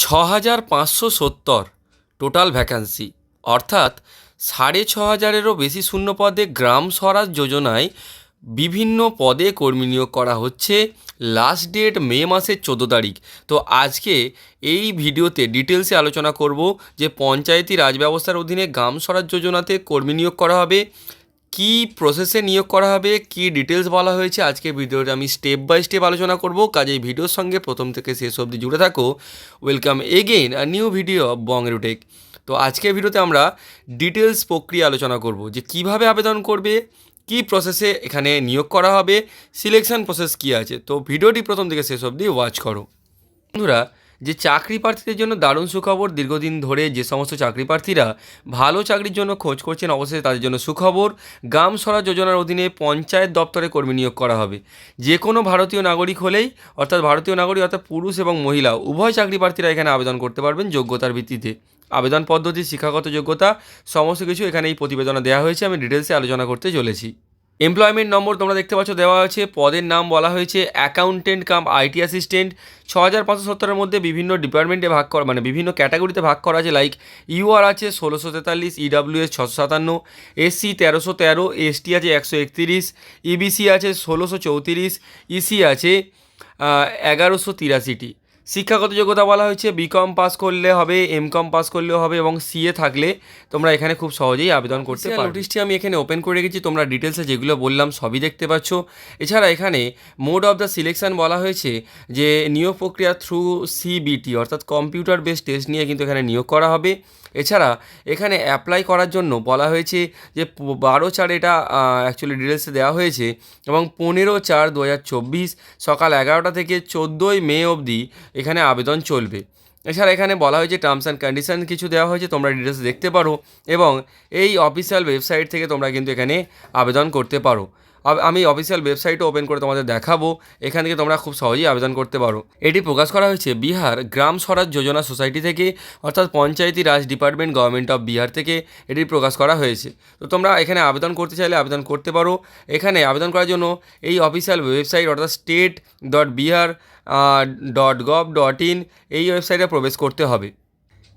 ছ হাজার পাঁচশো সত্তর টোটাল ভ্যাকান্সি অর্থাৎ সাড়ে ছ হাজারেরও বেশি শূন্য পদে গ্রাম স্বরাজ যোজনায় বিভিন্ন পদে কর্মী নিয়োগ করা হচ্ছে। লাস্ট ডেট মে মাসের চোদ্দ তারিখ। তো আজকে এই ভিডিওতে ডিটেলসে আলোচনা করব যে পঞ্চায়েতি রাজ ব্যবস্থার অধীনে গ্রাম স্বরাজ যোজনাতে কর্মী নিয়োগ করা হবে। কি প্রসেসে নিয়োগ করা হবে, কি ডিটেলস বলা হয়েছে আজকে ভিডিওটা আমি স্টেপ বাই স্টেপ আলোচনা করব। কাজেই ভিডিওর সঙ্গে প্রথম থেকে শেষ অবধি জুড়ে থাকো। Welcome again a new video of বং রুটেক তো আজকের ভিডিওতে আমরা ডিটেলস প্রক্রিয়া আলোচনা করব, যে কীভাবে আবেদন করবে, কি প্রসেসে এখানে নিয়োগ করা হবে সিলেকশন প্রসেস কী আছে। তো ভিডিওটি প্রথম থেকে শেষ অবধি ওয়াচ করো। বন্ধুরা যে চাকরি প্রার্থীদের জন্য দারুণ সুখবর, দীর্ঘদিন ধরে যে সমস্ত চাকরি প্রার্থীরা ভালো চাকরির জন্য খোঁজ করছেন অবশ্যই তাদের জন্য সুখবর, গ্রাম স্বরাজ যোজনার অধীনে পঞ্চায়েত দপ্তরে কর্মী নিয়োগ করা হবে। যে কোনো ভারতীয় নাগরিক হলেই, অর্থাৎ ভারতীয় নাগরিক, অর্থাৎ পুরুষ এবং মহিলা, উভয় চাকরি প্রার্থীরা এখানে আবেদন করতে পারবেন যোগ্যতার ভিত্তিতে। আবেদন পদ্ধতি, শিক্ষাগত যোগ্যতা, সমস্ত কিছু এখানে এই প্রতিবেদনে দেওয়া হয়েছে, আমি ডিটেলসে আলোচনা করতে চলেছি। এমপ্লয়মেন্ট নম্বর তোমরা দেখতে পাচ্ছ, দেওয়া হয়েছে। পদের নাম বলা হয়েছে অ্যাকাউন্টেন্ট কাম আইটি অ্যাসিস্ট্যান্ট ছ হাজার পাঁচশো সত্তরের মধ্যে বিভিন্ন ডিপার্টমেন্টে ভাগ করা মানে বিভিন্ন ক্যাটাগরিতে ভাগ করা আছে। লাইক ইউআর আছে ষোলোশো তেতাল্লিশ ইডাব্লিউএস ছশো সাতান্ন এসসি তেরোশো তেরো এসটি আছে একশো একতিরিশ ইবিসি আছে ষোলোশো চৌত্রিশ ইসি আছে এগারোশো তিরাশিটি। শিক্ষাগত যোগ্যতা বলা হয়েছে বিকম পাস করলে হবে এম কম পাস করলেও হবে এবং সিএ থাকলে তোমরা এখানে খুব সহজেই আবেদন করতে পারো নোটিশটি আমি এখানে ওপেন করে রেখেছি তোমরা ডিটেলসে যেগুলো বললাম সবই দেখতে পাচ্ছ। এছাড়া এখানে মোড অফ দ্য সিলেকশন বলা হয়েছে যে নিয়োগ প্রক্রিয়া থ্রু সিবিটি অর্থাৎ কম্পিউটার বেসড টেস্ট নিয়ে কিন্তু এখানে নিয়োগ করা হবে। এছাড়া এখানে অ্যাপ্লাই করার জন্য বলা হয়েছে যে বারো চার এটা অ্যাকচুয়ালি ডিটেলসে দেওয়া হয়েছে এবং পনেরো চার দু সকাল এগারোটা থেকে চোদ্দোই মে অবধি এখানে আবেদন চলবে। এছাড়া এখানে বলা হয়েছে টার্মস অ্যান্ড কন্ডিশন কিছু দেওয়া হয়েছে, তোমরা ডিটেলস দেখতে পারো এবং এই অফিসিয়াল ওয়েবসাইট থেকে তোমরা কিন্তু এখানে আবেদন করতে পারো। আমি অফিসিয়াল ওয়েবসাইটও ওপেন করে তোমাদের দেখাবো। এখান থেকে তোমরা খুব সহজেই আবেদন করতে পারো। এটি প্রকাশ করা হয়েছে বিহার গ্রাম স্বরাজ যোজনা সোসাইটি থেকে, অর্থাৎ Panchayati Raj department government of Bihar থেকে এটি প্রকাশ করা হয়েছে। তো তোমরা এখানে আবেদন করতে চাইলে আবেদন করতে পারো। এখানে আবেদন করার জন্য এই অফিসিয়াল ওয়েবসাইট অর্থাৎ state dot Bihar dot gov dot in এই ওয়েবসাইটে প্রবেশ করতে হবে।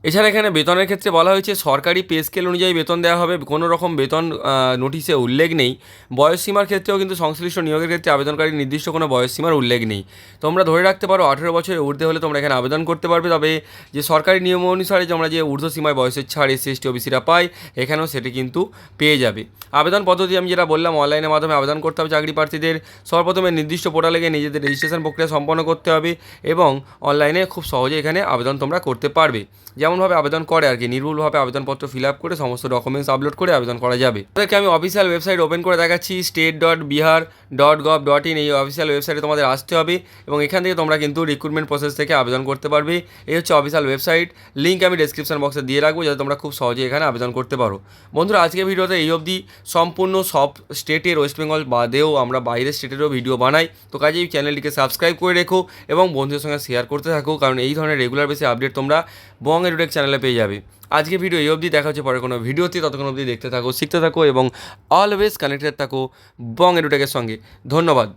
এছাড়া এখানে বেতনের ক্ষেত্রে বলা হয়েছে, সরকারি পে স্কেল অনুযায়ী বেতন দেওয়া হবে। কোনো রকম বেতন নোটিশে উল্লেখ নেই। বয়সসীমার ক্ষেত্রেও কিন্তু সংশ্লিষ্ট নিয়োগের ক্ষেত্রে আবেদনকারী নির্দিষ্ট কোনো বয়সসীমার উল্লেখ নেই। তোমরা ধরে রাখতে পারো, আঠেরো বছরের ঊর্ধ্বে হলে তোমরা এখানে আবেদন করতে পারবে। তবে যে সরকারি নিয়ম অনুসারে যে আমরা যে ঊর্ধ্ব সীমায় বয়সের ছাড় এসসি, এসটি, ওবিসিরা পাই এখানেও সেটি কিন্তু পেয়ে যাবে। আবেদন পদ্ধতি আমি যেটা বললাম, অনলাইনের মাধ্যমে আবেদন করতে হবে চাকরি প্রার্থীদের। সর্বপ্রথমে নির্দিষ্ট পোর্টালে গিয়ে নিজেদের রেজিস্ট্রেশন প্রক্রিয়া সম্পন্ন করতে হবে এবং অনলাইনে খুব সহজে এখানে আবেদন তোমরা করতে পারবে। যেমনভাবে আবেদন করে আর কি? নির্ভুলভাবে আবেদনপত্র ফিল আপ করে সমস্ত ডকুমেন্টস আপলোড করে আবেদন করা যাবে। তাদেরকে আমি অফিসিয়াল ওয়েবসাইট ওপেন করে দেখাচ্ছি state dot Bihar dot gov dot in এই অফিসিয়াল ওয়েবসাইটে তোমাদের আসতে হবে এবং এখান থেকে তোমরা কিন্তু রিক্রুটমেন্ট প্রসেস থেকে আবেদন করতে পারবে। এই হচ্ছে অফিসিয়াল ওয়েবসাইট লিঙ্ক আমি ডেসক্রিপশন বক্সে দিয়ে রাখব যাতে তোমরা খুব সহজে এখানে আবেদন করতে পারো। বন্ধুরা, আজকের ভিডিওতে এই অবধি। সম্পূর্ণ সব স্টেটের ওয়েস্ট বেঙ্গল বাদেও আমরা বাইরের স্টেটেরও ভিডিও বানাই। তো কাজেই চ্যানেলটিকে সাবস্ক্রাইব করে রেখো এবং বন্ধুদের সঙ্গে শেয়ার করতে থাকো, কারণ এই ধরনের রেগুলার বেসে আপডেট তোমরা বং এডুটেক চ্যানেলে পেয়ে যাবে। আজকে ভিডিও এই অবধি, দেখা হচ্ছে পরে কোনো ভিডিওতে ততক্ষণ অবধি দেখতে থাকো, শিখতে থাকো এবং অলওয়েজ কানেক্টেড থাকো বং এডুটেকের সঙ্গে। ধন্যবাদ।